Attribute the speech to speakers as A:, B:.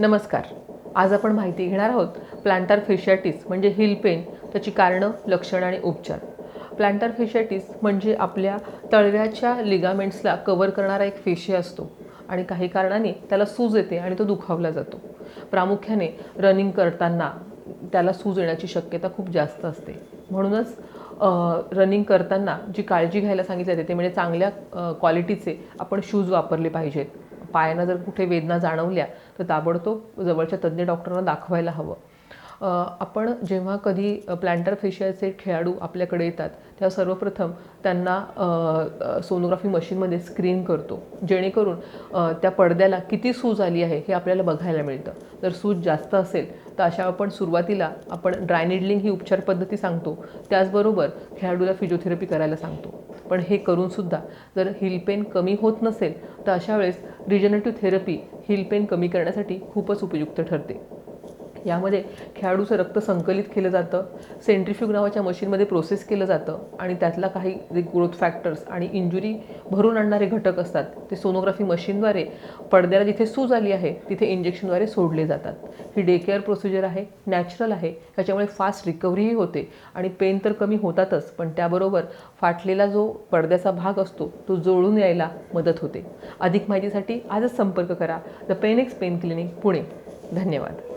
A: नमस्कार. आज आपण माहिती घेणार आहोत प्लांटर फेशियाटिस म्हणजे हिल पेन त्याची कारणं लक्षणं आणि उपचार. प्लांटर फेशियाटिस म्हणजे आपल्या तळव्याच्या लिगामेंट्सला कवर करणारा एक फेशी असतो आणि काही कारणाने त्याला सूज येते आणि तो दुखावला जातो. प्रामुख्याने रनिंग करताना त्याला सूज येण्याची शक्यता खूप जास्त असते. म्हणूनच रनिंग करताना जी काळजी घ्यायला सांगितली जाते ते म्हणजे चांगल्या क्वालिटीचे आपण शूज वापरले पाहिजेत. पायांना जर कुठे वेदना जाणवल्या तर ताबडतोब जवळच्या तज्ज्ञ डॉक्टरांना दाखवायला हवं. आपण जेव्हा कधी प्लॅन्टर फेशियाचे खेळाडू आपल्याकडे येतात तेव्हा सर्वप्रथम त्यांना सोनोग्राफी मशीनमध्ये स्क्रीन करतो जेणेकरून त्या पडद्याला किती सूज आली आहे हे आपल्याला बघायला मिळतं. जर सूज जास्त असेल तर अशा आपण सुरुवातीला आपण ड्रायनिडलिंग ही उपचार पद्धती सांगतो. त्याचबरोबर खेळाडूला फिजिओथेरपी करायला सांगतो. पण हे करूनसुद्धा जर हिल पेन कमी होत नसेल तर अशा वेळेस रिजनेटिव्ह थेरपी हिल पेन कमी करण्यासाठी खूपच उपयुक्त ठरते. यामध्ये खेळाडूचं रक्त संकलित केलं जातं सेंट्रिफ्यूग नावाच्या मशीनमध्ये प्रोसेस केलं जातं आणि त्यातला काही जे ग्रोथ फॅक्टर्स आणि इंजुरी भरून आणणारे घटक असतात ते सोनोग्राफी मशीनद्वारे पडद्याला जिथे सूज आली आहे तिथे इंजेक्शनद्वारे सोडले जातात. ही डे केअर प्रोसिजर आहे नॅचरल आहे ह्याच्यामुळे फास्ट रिकव्हरीही होते आणि पेन तर कमी होतातच पण त्याबरोबर फाटलेला जो पडद्याचा भाग असतो तो जोडून यायला मदत होते. अधिक माहितीसाठी आजच संपर्क करा. The Penex Pain Clinic Pune. धन्यवाद.